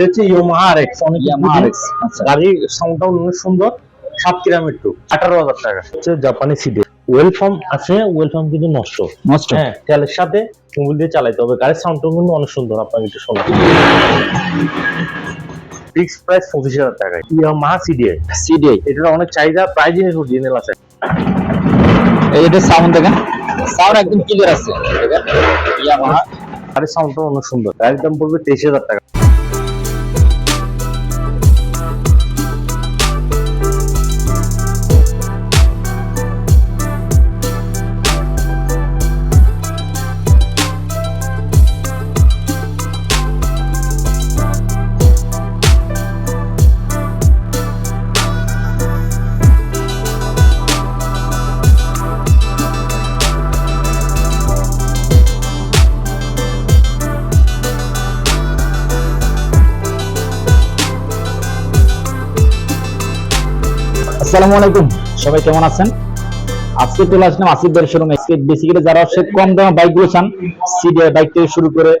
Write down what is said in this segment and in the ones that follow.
এটা হচ্ছে Yamaha RX অনেক। আচ্ছা। গাড়ির সাউন্ডটা অনেক সুন্দর। সাত কিলোমিটার টু আঠারো হাজার টাকা। হচ্ছে জাপানি সিডি আছে কিন্তু নষ্ট। নষ্ট। হ্যাঁ তেলের সাথে মোবিল দিয়ে চালাইতে হবে। গাড়ির সাউন্ডটা কিন্তু অনেক সুন্দর আপনাকে একটু শোনা ফিক্স প্রাইস পঁচিশ হাজার টাকা। ইয়ামাহা সিডিআই সিডিআই এটার অনেক চাহিদা প্রায় জিনিস অরিজিনাল আছে। এটা সাউন্ড দেখেন। সাউন্ড একদম ক্লিয়ার আছে। ইয়ামাহা গাড়ির সাউন্ডটা অনেক সুন্দর। গাড়ির দাম পড়বে তেইশ হাজার টাকা। আসসালামু আলাইকুম। সবাই কেমন আছেন? আজকে চলে আসলাম আসিফ ভাইয়ের শোরুমে আজকে বেসিক্যালি যারা হচ্ছে কম দামে বাইকগুলো চান বাইক থেকে শুরু করে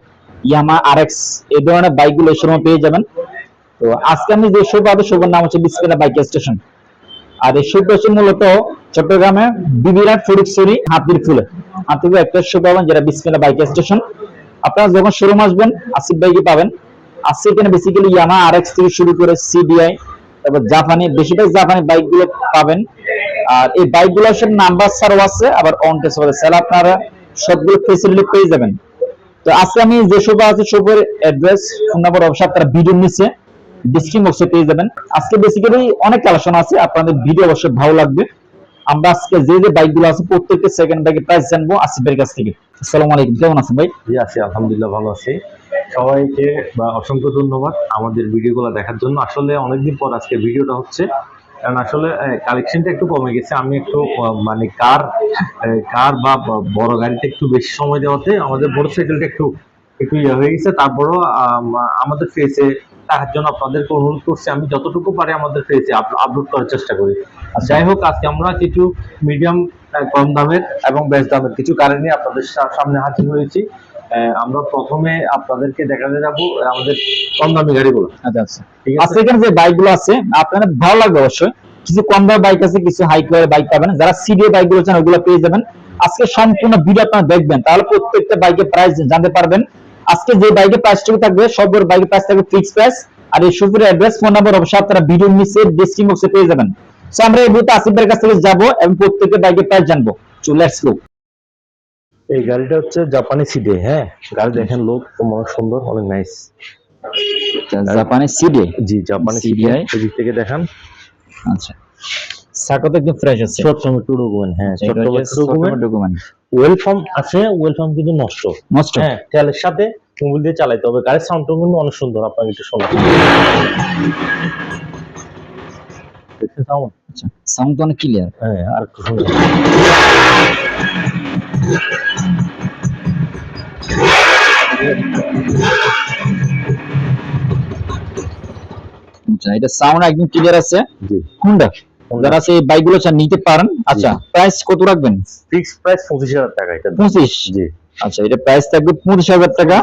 ইয়ামা আরএক্স এই ধরনের বাইকগুলো এই শোরুমে পেয়ে যাবেন। তো আজকে আমি যে শোপ পাবো শোপের নাম হচ্ছে বাইক স্টেশন আর এই হচ্ছে মূলত চট্টগ্রামে বিবিরাট ফরিকসরি হাতির ফুলে। হাতির একটা শোপ পাবেন যেটা বিসমিল্লাহ বাইক স্টেশন আপনারা যখন শোরুম আসবেন, আসিফ বাইকে পাবেন? আসছে এখানে বেসিক্যালি ইয়ামা আরএক্স থেকে শুরু করে সিডিআই তারপর জাপানি, বেশিরভাগ জাপানি বাইকগুলো পাবেন। আর এই বাইকগুলো সব নাম্বার ছাড়াও আছে, আবার অন টেস্ট আছে। স্যার আপনারা সবগুলো ফেসিলিটি পেয়ে যাবেন। তো আজকে আমি যে সব আছে সবের অ্যাড্রেস ফোন নাম্বার অবশ্যই আপনারা ভিডিও নিচে ডিসক্রিপশন বক্সে পেয়ে যাবেন। আজকে বেসিক্যালি অনেক আলোচনা আছে, আপনাদের ভিডিও অবশ্যই ভালো লাগবে। আমরা আজকে যে যে বাইকগুলো আছে প্রত্যেকটা সেকেন্ড বাইকের প্রাইস জানব আসিফের কাছ থেকে। আসসালামু আলাইকুম, কেমন আছেন ভাই? জি, আছি, আলহামদুলিল্লাহ ভালো আছি। সবাইকে বা অসংখ্য ধন্যবাদ আমাদের ভিডিওগুলো দেখার জন্য। আসলে অনেকদিন পর আজকে ভিডিওটা হচ্ছে, কারণ আসলে কালেকশনটা একটু কমে গেছে। আমি একটু মানে কার কার বা বড় গাড়িতে একটু বেশি সময় দেওয়াতে আমাদের মোটরসাইকেলটা একটু একটু ইয়ে হয়ে গেছে। তারপরও আমাদের ফেসে দেখার জন্য আপনাদেরকে অনুরোধ করছি আমি যতটুকু পারি আমাদের ফেসে আপলোড করার চেষ্টা করি। আর যাই হোক আজকে আমরা কিছু মিডিয়াম কম দামের এবং বেশ দামের কিছু নিয়ে আপনাদের সামনে হাজির হয়েছি। আমরা প্রথমে আপনাদেরকে দেখাতে যাব আমাদের কম দামি গাড়িগুলো। আচ্ছা আচ্ছা। ঠিক আজকে আছে এখানে যে বাইকগুলো আছে আপনাদের ভালো লাগবে অবশ্যই। কিছু কম দামের বাইক আছে কিছু হাই কোয়ালিটির বাইক পাবেন। যারা সিডিএ বাইকগুলো চান ওগুলো পেয়ে যাবেন। আজকে সম্পূর্ণ ভিডিও আপনারা দেখবেন। তাহলে প্রত্যেকটা বাইকের প্রাইস জানতে পারবেন। আজকে যে বাইকের প্রাইসটুকু থাকবে সবগুলো বাইকের প্রাইস থাকবে ফিক্স প্রাইস আর এই সুপুরের অ্যাড্রেস ফোন নাম্বার অবশ্যই আপনারা ভিডিও নিচে ডিসক্রিপশন বক্সে পেয়ে যাবেন। সো আমরা এই মুহূর্তে আসিফের কাছ থেকে যাব এবং প্রত্যেকের বাইকের প্রাইস জানব। চো লেটস গো এই গাড়িটা হচ্ছে জাপানি সিডে হ্যাঁ? গাড়ি দেখেন লোক অনেক সুন্দর অনেক নাইস জাপানি সিডে জি জাপানি সিডি এদিক থেকে দেখান। আচ্ছা। সাকো একদম ফ্রেশ আছে। ছোট টমেটো ডকুমেন্ট হ্যাঁ ছোট টমেটো ডকুমেন্ট ডকুমেন্ট ওয়েলফার্ম আছে ওয়েলফার্ম কিন্তু নষ্ট। নষ্ট। হ্যাঁ তেলের সাথে মোবিল দিয়ে চালাইতে হবে। গাড়ির সাউন্ডটা কিন্তু অনেক সুন্দর আপনাকে একটু শোনা। দেখছেন আচ্ছা সাউন্ড তো অনেক ক্লিয়ার হ্যাঁ আর একটু শুনুন আচ্ছা এটা সাউন্ড একদম ক্লিয়ার আছে। জি। কোনটা? যারা সেই বাইকগুলো চান নিতে পারেন। আচ্ছা প্রাইস কত রাখবেন? ফিক্স প্রাইস পঁচিশ হাজার টাকা এটা পঁচিশ? জি। আচ্ছা এটা প্রাইস থাকবে পঁচিশ হাজার টাকা।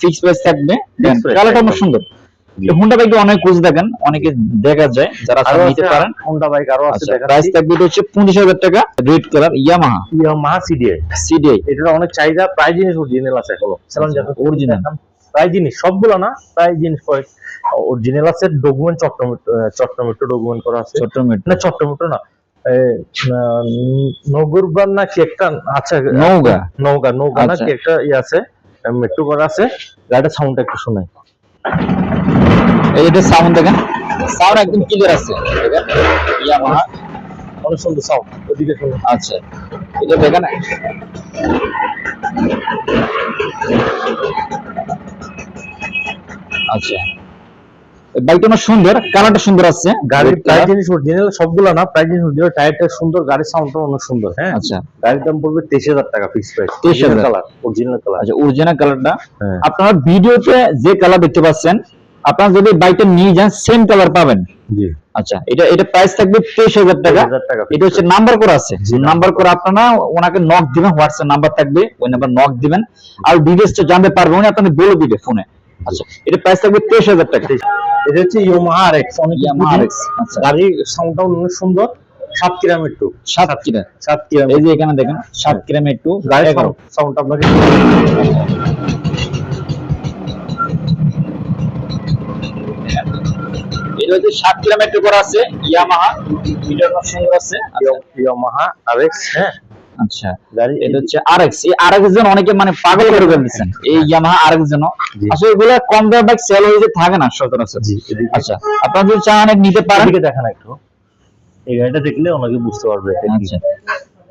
ফিক্স প্রাইস থাকবে কালারটা অনেক। সুন্দর। হুন্ডা বাইকে অনেক খোঁজ দেখেন অনেকে দেখা যায় যারা নিতে পারেন। হোন্ডা বাইক আরও আছে আচ্ছা প্রাইস থাকবে এটা হচ্ছে পঁচিশ হাজার টাকা red colour Yamaha Yamaha CDI CDI এটার অনেক চাহিদা প্রায় জিনিস অরিজিনাল আছে এখনও। সালাম আচ্ছা। প্রায় জিনিস সবগুলো না প্রায় জিনিস কয়েক অরিজিনাল আছে ডকুমেন্ট চট্টমেটো চট্টমেটো ডকুমেন্ট করা আছে। ছোট্ট মিট না চট্টমেটো না নগরবান না কি একটা আচ্ছা নওগাঁ। নৌকা নৌকা না। কি একটা ইয়ে আছে মেট্রো করা আছে গাড়িটা সাউন্ড একটু শোনাই। এই এটা সাউন্ড দেখেন সাউন্ড একদম ক্লিয়ার আছে ইয়ামাহা অনেক সুন্দর সাউন্ড ওদিকে শুনুন। আচ্ছা এটা দেখেন। আচ্ছা। বাইকটা অনেক সুন্দর কালারটা সুন্দর আছে। গাড়ির প্রায় জিনিস অরিজিনাল সবগুলো না প্রায় জিনিস অরিজিনাল টায়ারটা সুন্দর গাড়ির সাউন্ডটা অনেক সুন্দর হ্যাঁ? আচ্ছা। গাড়ির দাম পড়বে তেইশ হাজার টাকা fix price 23,000 colour original colour আচ্ছা অরিজিনাল কালারটা হ্যাঁ। আপনারা ভিডিওতে যে কালার দেখতে পাচ্ছেন আপনারা যদি বাইকটা নিয়ে যান সেম কালার পাবেন। জি। আচ্ছা এটা এটা প্রাইস থাকবে তেইশ হাজার টাকা। এটা হচ্ছে নাম্বার করা আছে। নাম্বার করে আপনারা ওনাকে নক দিবেন হোয়াটসঅ্যাপ নাম্বার থাকবে ওই নাম্বার নক দিবেন। আর ডিটেলসটা জানতে পারবেন উনি আপনাদের বলে দিবে ফোনে আচ্ছা এটা প্রাইস থাকবে তেইশ হাজার টাকা। এটা হচ্ছে ইয়ামাহা আরএক্স অনেক ইয়ামাহা আচ্ছা। গাড়ির সাউন্ডটা অনেক সুন্দর সাত কিরাম একটু সাত কিরা সাত কিরাম এই যে এখানে দেখেন সাত গ্রামে একটু গাড়ির এগারো। সাউন্ড আপনাকে এটা হচ্ছে সাত একটু করা আছে ইয়ামাহা সুন্দর আছে। ইয়ামাহা আরএক্স হ্যাঁ। আচ্ছা এটা হচ্ছে আরএক্স এই আরএক্স জন অনেকে মানে পাগল করে ফেলতেছেন এই ইয়ামাহা আরএক্স জন আসলে এগুলো কম দামে বাইক সেল হয়ে থাকে না সচরাচর। আচ্ছা আপনারা যদি চান নিতে পারেন। দেখান একটু। এই গাড়িটা দেখলে অনেকে বুঝতে পারবে। আচ্ছা।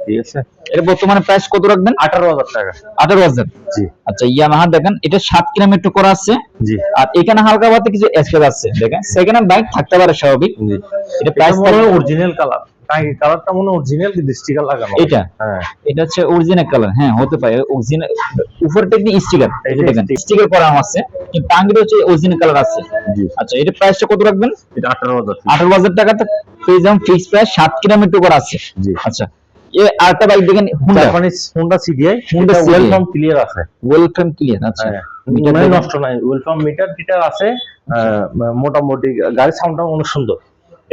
ঠিক আছে। এটা বর্তমানে প্রাইস কত রাখবেন? আঠারো হাজার টাকা। আঠারো হাজার। জি। আচ্ছা ইয়ামাহা দেখেন এটা সাত কিলোমিটার একটু করা আছে। জি। আর এখানে হালকা কিছু স্পেস আছে দেখেন। সেকেন্ড হ্যান্ড বাইক থাকতে পারে স্বাভাবিক। এটা প্রাইস প্রাইস অরিজিনাল কালার কালারটা মনে অরিজিনাল কিন্তু স্টিকার লাগানো। এটা? হ্যাঁ। এটা হচ্ছে অরিজিনাল কালার হ্যাঁ হতে পারে। অরিজিনাল উপরটা স্টিকার এই যে দেখেন স্টিকার করা আছে কিন্তু টাঙ্গিটা হচ্ছে অরিজিনাল কালার আছে। আচ্ছা এটা প্রাইসটা কত রাখবেন? এটা পেয়ে যাবেন ফিক্স প্রাইস কিলোমিটার করা আছে। জি। আচ্ছা এ আরেকটা বাইক দেখেন Honda Japanese Honda CDI Honda Honda clear আছে। ওয়েলকাম ক্লিয়ার আচ্ছা। হ্যাঁ মিটার মানে নষ্ট নাই। ওয়েলকাম মিটার আছে মোটামুটি গাড়ির সাউন্ডটা অনেক সুন্দর।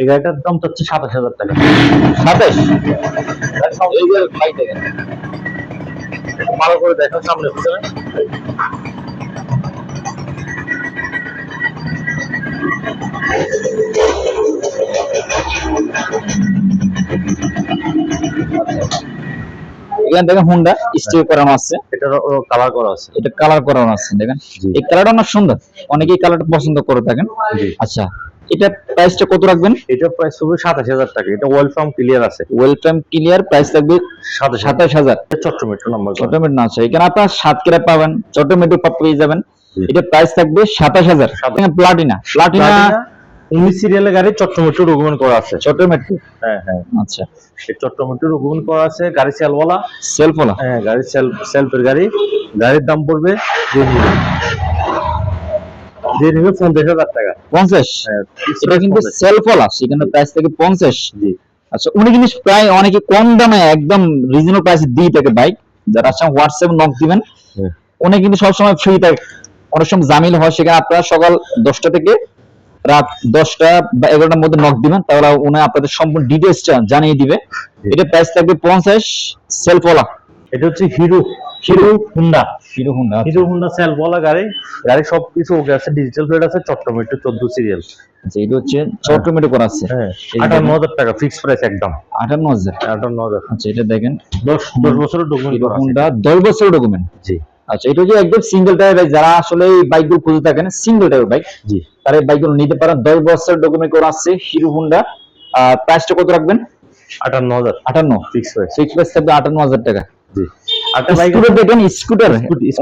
এই গাড়িটার দাম তো হচ্ছে সাতাশ হাজার টাকা। সাতাশ? এই দেখেন। ভালো করে দেখো সামনে পিছনে। এখানে দেখেন হুন্ডা স্টিকার করানো আছে। এটা কালার করা আছে। এটা কালার করানো আছে দেখেন। এই কালারটা অনেক সুন্দর। অনেকেই কালারটা পছন্দ করে থাকেন। আচ্ছা। এটা প্রাইসটা কত রাখবেন? এটা প্রাইস হবে সাতাশ হাজার টাকা। এটা ওয়েল ওয়েলকাম ক্লিয়ার আছে। ওয়েল ওয়েলকাম ক্লিয়ার প্রাইস থাকবে সাতাশ হাজার। চট্টমেট্রো নাম্বার চট্টমেট না আছে এখানে আপনার সাত কেরা পাবেন? চট্টমেটো পেয়ে যাবেন। এটা প্রাইস থাকবে সাতাশ হাজার। প্লাটিনা প্লাটিনা উনিশ সিরিয়ালের গাড়ি চট্টমেট্রো ডকুমেন্ট করা আছে। হ্যাঁ হ্যাঁ। আচ্ছা। এই চট্টমেট্রো ডকুমেন্ট করা আছে। গাড়ি সেলওয়ালা সেলফ হলো হ্যাঁ গাড়ি সেলফ সেলফের গাড়ি। গাড়ির দাম পড়বে পঞ্চাশ হাজার টাকা। পঞ্চাশ? হ্যাঁ, এটা কিন্তু। সেলফ সেখানে প্রাইস থেকে পঞ্চাশ। জি। আচ্ছা উনি কিন্তু প্রায় অনেকে কম দামে একদম রিজনেবল প্রাইসে দিয়ে থাকে বাইক যারা হোয়াটসঅ্যাপ নক দিবেন। উনি কিন্তু সবসময় ফ্রি থাকে। অনেক সময় জামিল হয় সেখানে আপনারা সকাল দশটা থেকে রাত দশটা বা এগারোটার মধ্যে নক দিবেন। তাহলে উনি আপনাদের সম্পূর্ণ ডিটেলসটা জানিয়ে দিবে। এটা প্রাইস থাকবে পঞ্চাশ সেলফ ওলা এটা হচ্ছে Hero Hero Honda. Hero Honda Hero Honda সেলফওয়ালা গাড়ি। গাড়ি সবকিছু ওকে আছে ডিজিটাল প্লেট আছে চট্টমেট্রো চোদ্দ সিরিয়াল আচ্ছা এটা হচ্ছে চট্টমেটো করা আছে? হ্যাঁ টাকা ফিক্স প্রাইস একদম। আচ্ছা এটা দেখেন। বছরের ডকুমেন্ট হিরো হুন্ডা ডকুমেন্ট জি। আচ্ছা এটা সিঙ্গেল টায়ার বাইক যারা আসলে এই বাইকগুলো খুঁজে থাকেন সিঙ্গেল টায়ার বাইক জি। তারা এই বাইকগুলো নিতে পারেন। দশ বছর ডকুমেন্ট করা আছে হিরো হুন্ডা। প্রাইসটা কত রাখবেন? আটান্ন হাজার। আটান্ন। ফিক্স প্রাইস সিক্স প্রাইস থাকবে আটান্ন হাজার টাকা। জি। একটা বাইক স্কুটার দেখেন স্কুটার।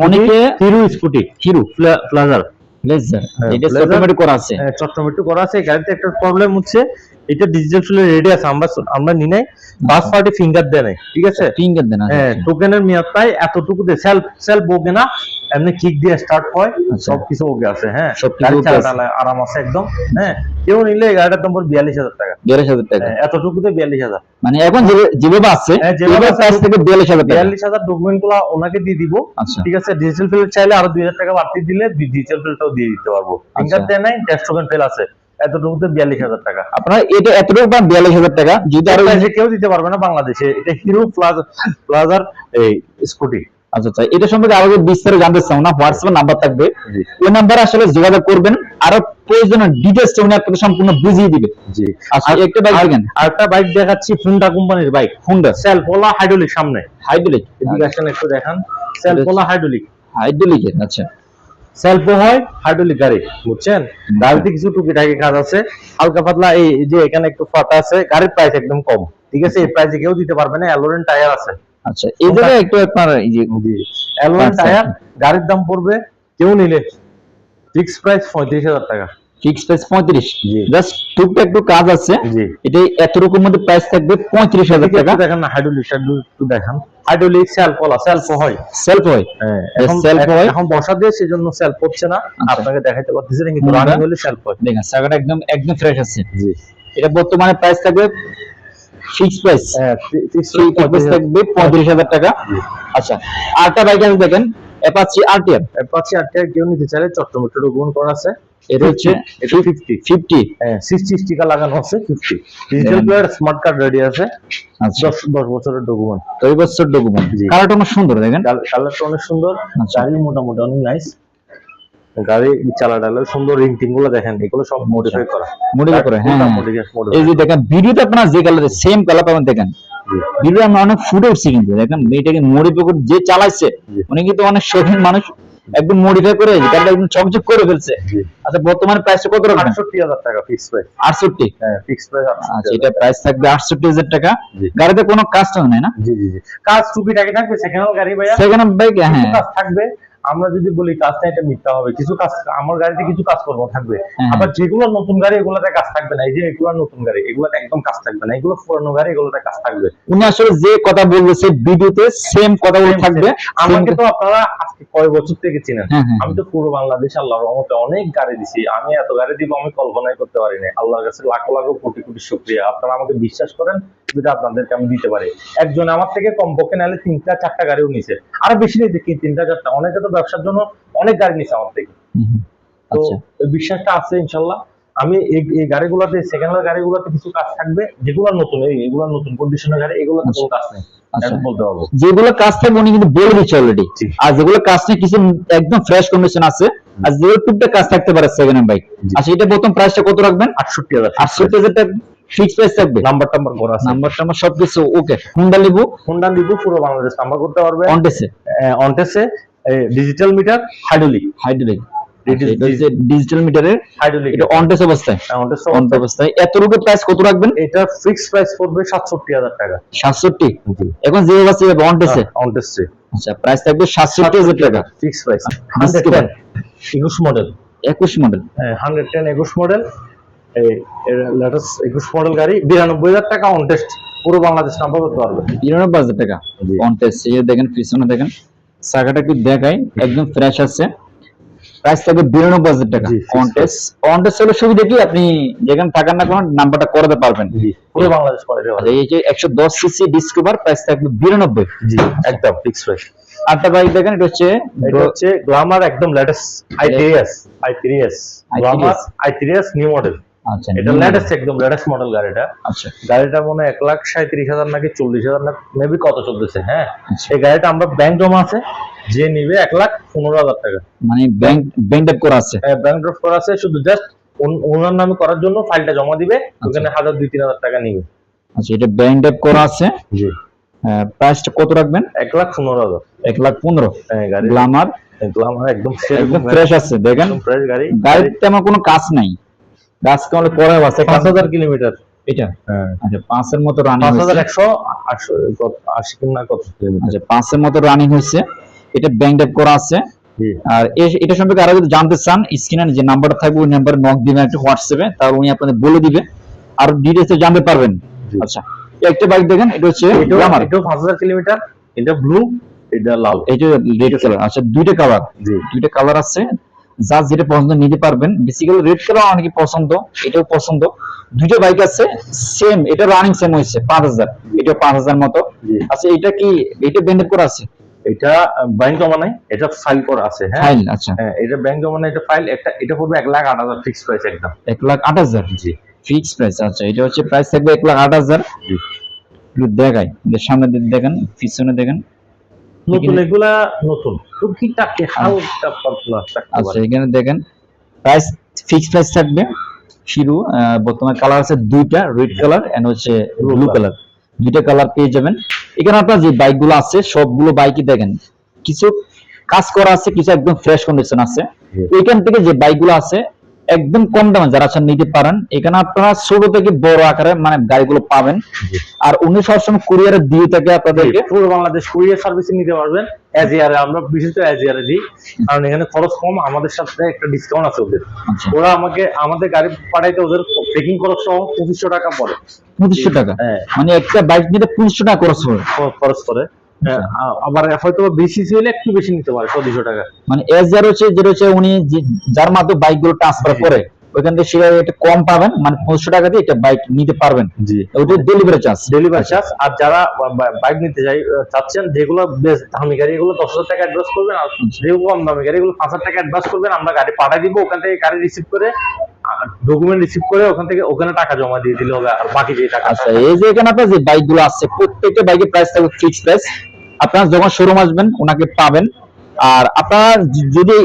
অনেকে Hero scooty Hero Pleasure Pleasure হ্যাঁ, এটা অটোমেটিক করা আছে। অটোমেটিক করা আছে গাড়িতে একটা প্রবলেম হচ্ছে। এটা ডিজিটাল ফুলের রেডি আছে আমরা আমরা নি নাই বাস পার্টি ফিঙ্গার দেয় নাই ঠিক আছে? ফিঙ্গার দেন আচ্ছা, হ্যাঁ টোকেনের মেয়াদ প্রায় এতটুকু দিয়ে সেলফ সেলফ ওকে না এমনি কিক দিয়ে স্টার্ট হয় আচ্ছা। সবকিছু ওকে আছে হ্যাঁ। সবকিছু। আরাম আছে একদম হ্যাঁ। কেউ নিলে গাড়িটার দাম পড়বে বিয়াল্লিশ হাজার টাকা। বিয়াল্লিশ হাজার টাকা। হ্যাঁ, এতটুকুতে বিয়াল্লিশ হাজার। মানে এখন যেভাবে আছে হ্যাঁ, থেকে বিয়াল্লিশ হাজার টাকা। বিয়াল্লিশ হাজার ডকুমেন্টগুলো ওনাকে দিয়ে দিব আচ্ছা। ঠিক আছে? ডিজিটাল ফিল চাইলে আরও দুই হাজার টাকা বাড়তি দিলে ডিজিটাল ফিলটাও দিয়ে দিতে পারব। ফিঙ্গার দেয় নাই টেস্ট টোকেন ফেল আছে। এতটুকুতে বিয়াল্লিশ হাজার টাকা। আপনার এটা এতটুকু পান বিয়াল্লিশ হাজার টাকা? যদি আরও কেউ দিতে পারবে না বাংলাদেশে এটা হিরো প্লাজা প্লাজার এই স্কুটি আচ্ছা আচ্ছা এটা সম্পর্কে আরও বিস্তারিত জানতে চাও না হোয়াটসঅ্যাপ নাম্বার থাকবে। ওই নাম্বারে আসলে যোগাযোগ করবেন আরও প্রয়োজনীয় ডিটেলস উনি আপনাদের সম্পূর্ণ বুঝিয়ে দিবে। জি। আচ্ছা একটা বাইক দেখেন। আরেকটা বাইক দেখাচ্ছি হুন্ডা কোম্পানির বাইক হুন্ডা সেলফ ওলা হাইড্রোলিক সামনে। হাইড্রোলিক এদিকে আসেন একটু দেখান। সেলফ ওলা হাইড্রোলিক হাইড্রোলিকের আচ্ছা। সেলফও হয় হাইড্রোলিক গাড়ি বুঝছেন? গাড়িতে কিছু টুকিটাকি কাজ আছে হালকা পাতলা এই যে এখানে একটু ফাটা আছে গাড়ির প্রাইস একদম কম ঠিক আছে? এই প্রাইসে কেউ দিতে পারবে না অ্যালোরেন টায়ার আছে। আচ্ছা এই জায়গায় একটু আপনার এই যে অ্যালোরেন আচ্ছা। টায়ার গাড়ির দাম পড়বে কেউ নিলে ফিক্স প্রাইস পঁয়ত্রিশ হাজার টাকা। ফিক্স প্রাইস পঁয়ত্রিশ। জাস্ট টুকটাক একটু কাজ আছে। জি। এটা এতটুকুর মধ্যে প্রাইস থাকবে পঁয়ত্রিশ হাজার টাকা। দেখেন না হাইড্রোলিক একটু দেখান। হাইড্রোলিক সেলফ ওলা সেলফ হয়। সেলফ হয়। হ্যাঁ Yes, এখন self হয়। এখন বসা দিয়ে সেজন্য সেলফ হচ্ছে না। আচ্ছা। আপনাকে দেখাইতে পারতেছি না কিন্তু রানিং হলে সেলফ হয়। দেখেন চাকাটা একদম একদম ফ্রেশ আছে। জি। এটা বর্তমানে প্রাইস থাকবে ফিক্স প্রাইস হ্যাঁ ফিক্স প্রাইস থাকবে পঁয়ত্রিশ হাজার টাকা। আচ্ছা আরেকটা বাইক আছে দেখেন। অ্যাপাচি আরটিআর অ্যাপাচি আরটিএম কেউ নিতে চাইলে চট্টমেট্রো গুণ করা আছে। এটা হচ্ছে এটা ফিফটি ফিফটি হ্যাঁ সিক্সটি স্টিকার লাগানো আছে fifty digital player smart card ready আছে। আচ্ছা। দশ দশ বছরের ডকুমেন্ট 10 বছর ডকুমেন্ট। কালারটা অনেক সুন্দর দেখেন কালারটা অনেক সুন্দর। চারি মোটামুটি অনেক নাইস গাড়ি সুন্দর রিং টিংগুলো দেখেন এগুলো সব মডিফাই করা। মডিফাই করে হ্যাঁ। হ্যাঁ। এই যে দেখেন ভিডিওতে আপনারা যে কালার সেম কালার পাবেন দেখেন। ভিডিও আমরা অনেক ফুটে উঠছি কিন্তু দেখেন মেয়েটাকে মডিফাই করে যে চালাইছে জি। উনি কিন্তু অনেক শৌখিন মানুষ একদম মডিফাই করে গাড়িটা একদম চকচক করে ফেলছে। আচ্ছা বর্তমানে প্রাইসটা কত রাখবেন? আটষট্টি হাজার টাকা ফিক্স প্রাইস আটষট্টি? হ্যাঁ ফিক্স প্রাইস আচ্ছা এটা প্রাইস থাকবে আটষট্টি হাজার টাকা। গাড়িতে কোনো কাজ কাস্টম নাই না? জি জি জি। কাজ টুপিটাকে থাকবে সেকেন্ড হ্যান্ড গাড়ি ভাইয়া। সেকেন্ড বাইক হ্যাঁ। কাজ থাকবে। আমরা যদি বলি কাজটা এটা মিথ্যা হবে। কিছু কাজ আমার গাড়িতে কিছু কাজ করব থাকবে। হ্যাঁ। আবার যেগুলো নতুন গাড়ি এগুলোতে কাজ থাকবে না। এই যে এগুলো নতুন গাড়ি এগুলোতে একদম কাজ থাকবে না। এগুলো পুরানো গাড়ি এগুলোতে কাজ থাকবে। উনি আসলে যে কথা বলতেছে ভিডিওতে সেম কথাগুলো থাকবে। আমাকে তো আপনারা আজকে কয় বছর থেকে চিনেন? হ্যাঁ, হ্যাঁ। আমি তো পুরো বাংলাদেশ আল্লাহর রহমতে অনেক গাড়ি দিছি। আমি এত গাড়ি দিব আমি কল্পনাই করতে পারি না আল্লাহর কাছে লাখো লাখো কোটি কোটি শুক্রিয়া। আপনারা আমাকে বিশ্বাস করেন যেটা আপনাদেরকে আমি দিতে পারি। একজন আমার থেকে কমপক্ষে নাহলে তিনটা চারটা গাড়িও নিছে। আরও বেশি কি? তিনটা চারটা। অনেকে তো ব্যবসার জন্য অনেক গাড়ি নিছে আমার থেকে। তো আচ্ছা। বিশ্বাসটা আছে ইনশাল্লাহ। আমি এই গাড়িগুলোতে সেকেন্ড হ্যান্ড গাড়িগুলোতে কিছু কাজ থাকবে যেগুলো নতুন এই এগুলো নতুন কন্ডিশনের গাড়ি এগুলোতে কোনো কাজ নেই। আচ্ছা। যেগুলো কাজ থাকবে উনি কিন্তু বলে দিচ্ছে অলরেডি আর যেগুলো কাজ নেই কিছু একদম ফ্রেশ কন্ডিশন আছে। আর যেগুলো টুকটাক কাজ থাকতে পারে সেকেন্ড হ্যান্ড বাইক। আচ্ছা এটা প্রথম প্রাইসটা কত রাখবেন? আটষট্টি হাজার আটষট্টি হাজার টাকা। ফিক্স প্রাইস থাকবে? নাম্বার টাম্বার করা আছে। নাম্বার টাম্বার সবকিছু ওকে হুন্ডা লিবু হোন্ডা লিবু পুরো বাংলাদেশ নাম্বার করতে পারবে। অনটেসে অনটেসে digital meter hydraulic hydraulic digital মিটারের হাইড্রোলিক এটা অবস্থায়। অন অবস্থায়। এত রুপে প্রাইস কত রাখবেন? এটা ফিক্স প্রাইস পড়বে সাতষট্টি হাজার টাকা। সাতষট্টি? এখন যে আছে অনটেসে আচ্ছা প্রাইস থাকবে সাতষট্টি হাজার টাকা। Fix price Discover. Hundred ten একুশ মডেল একুশ মডেল হান্ড্রেড টেন একুশ মডেল এই লেটেস্ট একুশ মডেল গাড়ি বিরানব্বই হাজার টাকা অন টেস্ট পুরো বাংলাদেশ নাম্বার করতে পারবে। বিরানব্বই হাজার টাকা জি। অনটেস এই দেখেন পিছনে দেখেন। চাকাটা একটু দেখাই একদম ফ্রেশ আছে প্রাইস থাকবে বিরানব্বই হাজার টাকা। অনটেস অনটেস হলে সুবিধা কি? আপনি যেখানে থাকার না কোনো নাম্বারটা করাতে পারবেন। পুরো বাংলাদেশ করে দেওয়া এই যে একশো দশ সিসি ডিসকভার প্রাইস থাকবে বিরানব্বই। জি একদম ফিক্স প্রাইস আটটা বাইক দেখেন এটা হচ্ছে এটা হচ্ছে গ্লামার একদম latest I three S I three S Glamour I three S new model আচ্ছা এটা লেটেস্ট একদম লেটেস্ট মডেল গাড়িটা। আচ্ছা। গাড়িটা মনে এক লাখ সাঁত্রিশ হাজার নাকি চল্লিশ হাজার না মেবি কত চলতেছে হ্যাঁ? আচ্ছা। এই গাড়িটা আমরা ব্যাংক জমা আছে যে নিবে এক লাখ পনেরো হাজার টাকা। মানে ব্যাংক ব্যাংক ডেপ করা আছে? ব্যাংক ড্রপ করা আছে শুধু জাস্ট ওনার নামে করার জন্য ফাইলটা জমা দিবে ওখানে হাজার দুই তিন হাজার টাকা নিবে। আচ্ছা এটা ব্যাংক ডেপ করা আছে? জি। প্রাইসটা কত রাখবেন? এক লাখ পনেরো হাজার। এক লাখ পনেরো? গাড়ি গ্লামার গ্লামার একদম একদম ফ্রেশ আছে দেখেন। ফ্রেশ গাড়ি। গাড়ির তেমন কোনো কাজ নাই। করা আছে পাঁচ হাজার কিলোমিটার। এটা হ্যাঁ। আচ্ছা পাঁচের মতো রানিং পাঁচ হাজার একশো আশি কত কিলোমিটার? আচ্ছা পাঁচের মতো রানিং হয়েছে। এটা ব্যাংক ডেপ করা আছে। আর এটা সম্পর্কে আরও যদি জানতে চান স্ক্রিনে যে নাম্বারটা থাকবে ওই নাম্বারে নক দিবেন একটা হোয়াটসঅ্যাপে তাহলে উনি আপনাদের বলে দিবে। আর ডিটেলসে জানতে পারবেন। আচ্ছা একটা বাইক দেখেন এটা হচ্ছে গ্লামার পাঁচ হাজার কিলোমিটার এটা ব্লু এটা লাল। এটা রেড কালার আচ্ছা দুইটা কালার দুইটা কালার আছে। যা যেটা পছন্দ নিতে পারবেন। বেসিক্যালি রেড কালার অনেকে পছন্দ এটাও পছন্দ। দুইটা বাইক আছে সেম এটা রানিং সেম হয়েছে পাঁচ হাজার। এটা পাঁচ হাজার মতো। আচ্ছা এটা কি এটা ব্যান্ডেড করা আছে? এটা ব্যাংক জমা নাই এটা ফাইল করা আছে হ্যাঁ? ফাইল আচ্ছা। হ্যাঁ এটা ব্যাংক জমা নাই এটা ফাইল একটা এটা পড়বে এক লাখ আট হাজার ফিক্স প্রাইস একদম। এক লাখ আট হাজার? জি। ফিক্স প্রাইস আচ্ছা এটা হচ্ছে প্রাইস থাকবে এক লাখ আট হাজার। দেখাই সামনে দেখেন পিছনে দেখেন। নতুন এগুলা নতুন। টুকিটাক হালকা পাতলা আচ্ছা এখানে দেখেন প্রাইস ফিক্স প্রাইস থাকবে শিরু বর্তমানে কালার আছে দুইটা রেড কালার এন্ড হচ্ছে ব্লু কালার দুইটা কালার পেয়ে যাবেন। এখানে আপনার যে বাইকগুলো আছে সবগুলো বাইকই দেখেন কিছু কাজ করা আছে কিছু একদম ফ্রেশ কন্ডিশন আছে। এখান থেকে যে বাইকগুলো আছে একদম কম দামে যারা চান নিতে পারেন। এখানে আপনারা ছোট থেকে বড় আকারে মানে গাড়িগুলো পাবেন। আর উনি সবসময় কুরিয়ারে দিয়ে থাকে আপনাদেরকে। পুরো বাংলাদেশ কুরিয়ার সার্ভিসিং নিতে পারবেন। ইয়ারে আমরা বিশেষ করে ইয়ারে দিই। কারণ এখানে খরচ কম আমাদের সাথে একটা ডিসকাউন্ট আছে ওদের। আচ্ছা। ওরা আমাকে আমাদের গাড়ি পাঠাইতে ওদের পেকিং খরচ সহ পঁচিশশো টাকা পড়ে। পঁচিশশো টাকা? হ্যাঁ। মানে একটা বাইক নিতে পঁচিশশো টাকা খরচ খ- খরচ করে। আবার হয়তো বেশি হলে একটু বেশি নিতে পারে চল্লিশশো টাকা। মানে এস যার হচ্ছে যেটা হচ্ছে উনি যার মাধ্যমে বাইকগুলো ট্রান্সফার করে। ওইখান থেকে কম পাবেন মানে টাকা দিয়ে বাইক নিতে পারবেন। জি। ওটা ডেলিভারি চার্জ ডেলিভারি চার্জ আর যারা বাইক নিতে চাই চাচ্ছেন যেগুলো বেশ দামি গাড়ি এগুলো দশ হাজার টাকা অ্যাডভান্স করবেন আর যেগুলো কম দামি গাড়ি এগুলো পাঁচ হাজার টাকা অ্যাডভান্স করবেন আমরা গাড়ি পাঠিয়ে দিব ওখান থেকে গাড়ি রিসিভ করে ডকুমেন্ট রিসিভ করে ওখান থেকে ওখানে টাকা জমা দিয়ে দিলে হবে আর বাকি যে টাকা আচ্ছা এই যে এখানে আপনার যে বাইকগুলো আছে প্রত্যেকটা বাইকের প্রাইস থাকবে ফিক্স প্রাইস আপনারা যখন শোরুম আসবেন ওনাকে পাবেন। আর আপনার যদি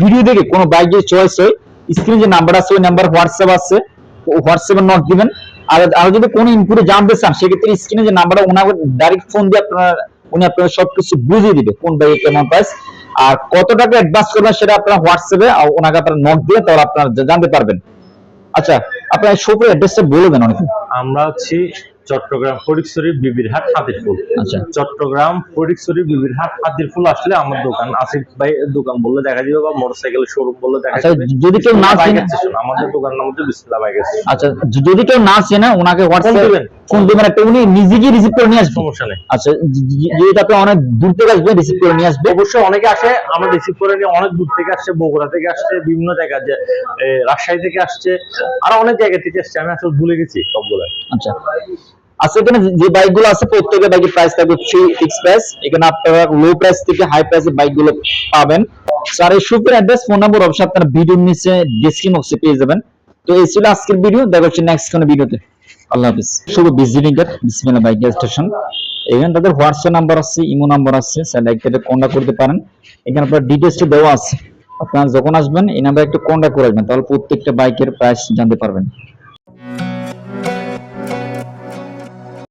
ভিডিও দেখে কোনো বাইক যদি চয়েস হয় স্ক্রিনে যে নাম্বার আছে, ওই নাম্বার হোয়াটসঅ্যাপ আছে হোয়াটসঅ্যাপে নোট দিবেন। আর আর যদি কোনো ইনপুটে জানতে চান, সেক্ষেত্রে স্ক্রিনে যে নাম্বারটা ওনাকে ডাইরেক্ট ফোন দিয়ে আপনার, উনি আপনার সবকিছু বুঝিয়ে দিবে, কোন বাইকের কেমন প্রাইস আর কত টাকা অ্যাডভান্স করবেন সেটা আপনার হোয়াটসঅ্যাপে ওনাকে আপনার নোট দিয়ে তাহলে আপনার জানতে পারবেন। আচ্ছা আপনার শপের অ্যাড্রেসটা বলে দেন অনেকে আমরা হচ্ছি চট্টগ্রাম ফটিকছড়ি বিবিরহাট হাতিরপুল। আচ্ছা। চট্টগ্রাম ফটিকছড়ি বিবিরহাট হাতিরপুল আসলে আমার দোকান। আসিফ ভাই দোকান বললে দেখা দিবে বা মোটরসাইকেল শোরুম বললে দেখা আচ্ছা, যাবে। যদি কেউ না চেনে- আমাদের দোকান নাম হচ্ছে বিসমিল্লাহ বাইক আচ্ছা যদি কেউ না চেনে ওনাকে হোয়াটসঅ্যাপ দিবেন। ফোন দিবেন একটা উনি নিজে গিয়ে রিসিভ করে নিয়ে আসবেন সমস্যা নেই। আচ্ছা য- য- আপনি অনেক দূর থেকে আসবেন রিসিভ করে নিয়ে আসবে। অবশ্যই অনেকে আসে আমরা রিসিভ করে নিয়ে অনেক দূর থেকে আসছে বগুড়া থেকে আসছে বিভিন্ন জায়গা যে রাজশাহী থেকে আসছে। আর অনেক জায়গা থেকে আসছে আমি আসলে ভুলে গেছি সবগুলো আচ্ছা। আচ্ছা এখানে যে- যে বাইকগুলো আছে, প্রত্যেকের বাইকের প্রাইস থাকবে থ্রি ফিক্স প্রাইস এখানে আপনারা লো প্রাইস থেকে হাই প্রাইসের বাইকগুলো পাবেন। স্যার এই সুপের অ্যাড্রেস ফোন নাম্বার অবশ্যই আপনারা ভিডিওর নিচে ডেসক্রিপশন বক্সে পেয়ে যাবেন। তো এই ছিল আজকের ভিডিও, দেখা হচ্ছে নেক্সট কোনো ভিডিওতে। আল্লাহ হাফিজ। শুভ visiting card Bismillah bike station এখানে তাদের হোয়াটসঅ্যাপ নাম্বার আছে ইমো নাম্বার আছে স্যার একসাথে কন্ট্যাক্ট করতে পারেন। এখানে আপনার ডিটেলসটা দেওয়া আছে। আপনারা যখন আসবেন, এই নাম্বারে একটু কন্ট্যাক্ট করে আসবেন, তাহলে প্রত্যেকটা বাইকের প্রাইস জানতে পারবেন।